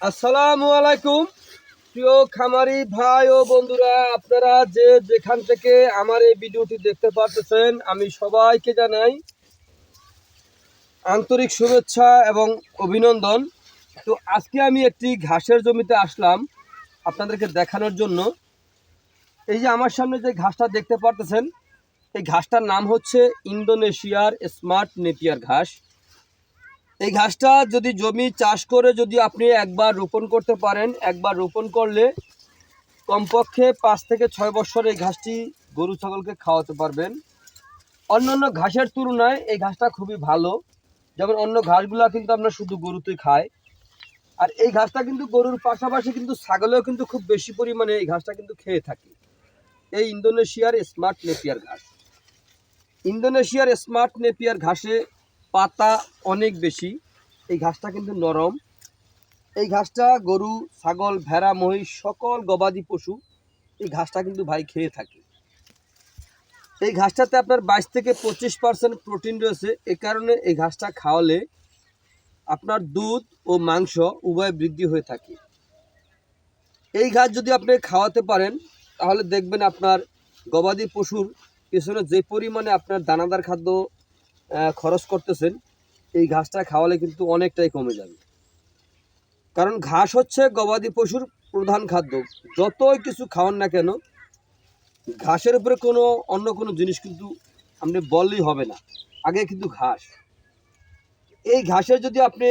আসসালামু আলাইকুম। প্রিয় খামারি ভাই ও বন্ধুরা, আপনারা যে যেখান থেকে আমার এই ভিডিওটি দেখতে পারতেছেন, আমি সবাইকে জানাই আন্তরিক শুভেচ্ছা এবং অভিনন্দন। তো আজকে আমি একটি ঘাসের জমিতে আসলাম আপনাদেরকে দেখানোর জন্য। এই যে আমার সামনে যে ঘাসটা দেখতে পারতেছেন, এই ঘাসটার নাম হচ্ছে ইন্দোনেশিয়ার স্মার্ট নেপিয়ার ঘাস। এই ঘাসটা যদি জমি চাষ করে যদি আপনি একবার রোপণ করতে পারেন, একবার রোপণ করলে কমপক্ষে পাঁচ থেকে ছয় বছর এই ঘাসটি গরু ছাগলকে খাওয়াতে পারবেন। অন্যান্য ঘাসের তুলনায় এই ঘাসটা খুবই ভালো। যেমন অন্য ঘাসগুলা কিন্তু আপনার শুধু গরুতেই খায়। আর এই ঘাসটা কিন্তু গরুর পাশাপাশি কিন্তু ছাগলেও কিন্তু খুব বেশি পরিমাণে এই ঘাসটা কিন্তু খেয়ে থাকে। এই ইন্দোনেশিয়ার স্মার্ট নেপিয়ার ঘাস। ইন্দোনেশিয়ার স্মার্ট নেপিয়ার ঘাসে পাতা অনেক বেশি। এই ঘাসটা কিন্তু নরম। এই ঘাসটা গরু, ছাগল, ভেড়া, মহিষ, সকল গবাদি পশু এই ঘাসটা কিন্তু ভাই খেয়ে থাকে। এই ঘাসটাতে আপনার বাইশ থেকে পঁচিশ পার্সেন্ট প্রোটিন রয়েছে। এ কারণে এই ঘাসটা খাওয়ালে আপনার দুধ ও মাংস উভয় বৃদ্ধি হয়ে থাকে। এই ঘাস যদি আপনি খাওয়াতে পারেন, তাহলে দেখবেন আপনার গবাদি পশুর পেছনে যে পরিমাণে আপনার দানাদার খাদ্য খরচ করতেছেন, এই ঘাসটা খাওয়ালে কিন্তু অনেকটাই কমে যাবে। কারণ ঘাস হচ্ছে গবাদি পশুর প্রধান খাদ্য। যতই কিছু খাওয়ান না কেন, ঘাসের উপরে কোনো, অন্য কোনো জিনিস কিন্তু আপনি বললেই হবে না। আগে কিন্তু ঘাস। এই ঘাসের যদি আপনি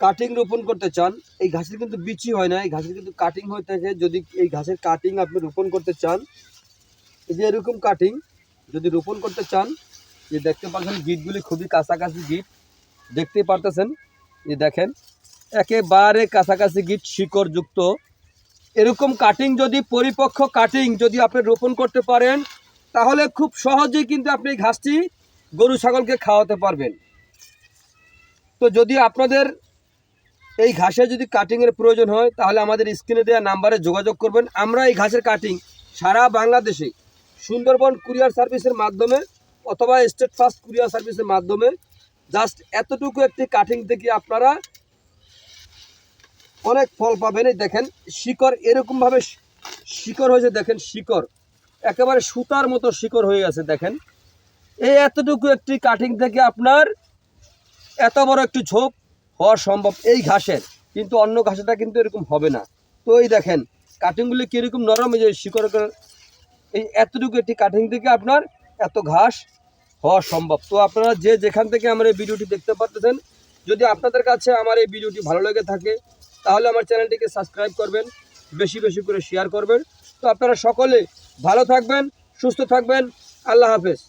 কাটিং রোপণ করতে চান, এই ঘাসের কিন্তু বিচি হয় না। এই ঘাসের কিন্তু কাটিং হয়ে থাকে। যদি এই ঘাসের কাটিং আপনি রোপণ করতে চান, এই যে এরকম কাটিং যদি রোপণ করতে চান যে দেখতে পাচ্ছেন, গিটগুলি খুবই কাছাকাছি গিট। দেখতে পারতেছেন যে দেখেন, একেবারে কাছাকাছি গিট, শিকড়যুক্ত। এরকম কাটিং যদি, পরিপক্ক কাটিং যদি আপনি রোপণ করতে পারেন, তাহলে খুব সহজেই কিন্তু আপনি ঘাসটি গরু, ছাগলকে খাওয়াতে পারবেন। তো যদি আপনাদের এই ঘাসের যদি কাটিংয়ের প্রয়োজন হয়, তাহলে আমাদের স্ক্রিনে দেওয়া নাম্বারে যোগাযোগ করবেন। আমরা এই ঘাসের কাটিং সারা বাংলাদেশে সুন্দরবন কুরিয়ার সার্ভিসের মাধ্যমে অথবা স্টেট ফাস্ট কুরিয়ার সার্ভিসের মাধ্যমে জাস্ট এতটুকু একটি কাটিং থেকে আপনারা অনেক ফল পাবেন। এই দেখেন, শিকড় এরকমভাবে শিকড় হয়েছে, দেখেন শিকড়। একেবারে সুতার মতো শিকড় হয়ে আছে দেখেন। এই এতটুকু একটি কাটিং থেকে আপনার এত বড় একটি ঝোপ হওয়া সম্ভব এই ঘাসের। কিন্তু অন্য ঘাসেটা কিন্তু এরকম হবে না। তো এই দেখেন কাটিংগুলি কীরকম নরম, এই যে শিকড় এই এতটুকু একটি কাটিং থেকে আপনার এত ঘাস হওয়া সম্ভব। তো আপনারা যে যেখান থেকে আমার এই ভিডিওটি দেখতে পারতেছেন, যদি আপনাদের কাছে আমার এই ভিডিওটি ভালো লেগে থাকে, তাহলে আমার চ্যানেলটিকে সাবস্ক্রাইব করবেন, বেশি বেশি করে শেয়ার করবেন। তো আপনারা সকলে ভালো থাকবেন, সুস্থ থাকবেন, আল্লাহ হাফেজ।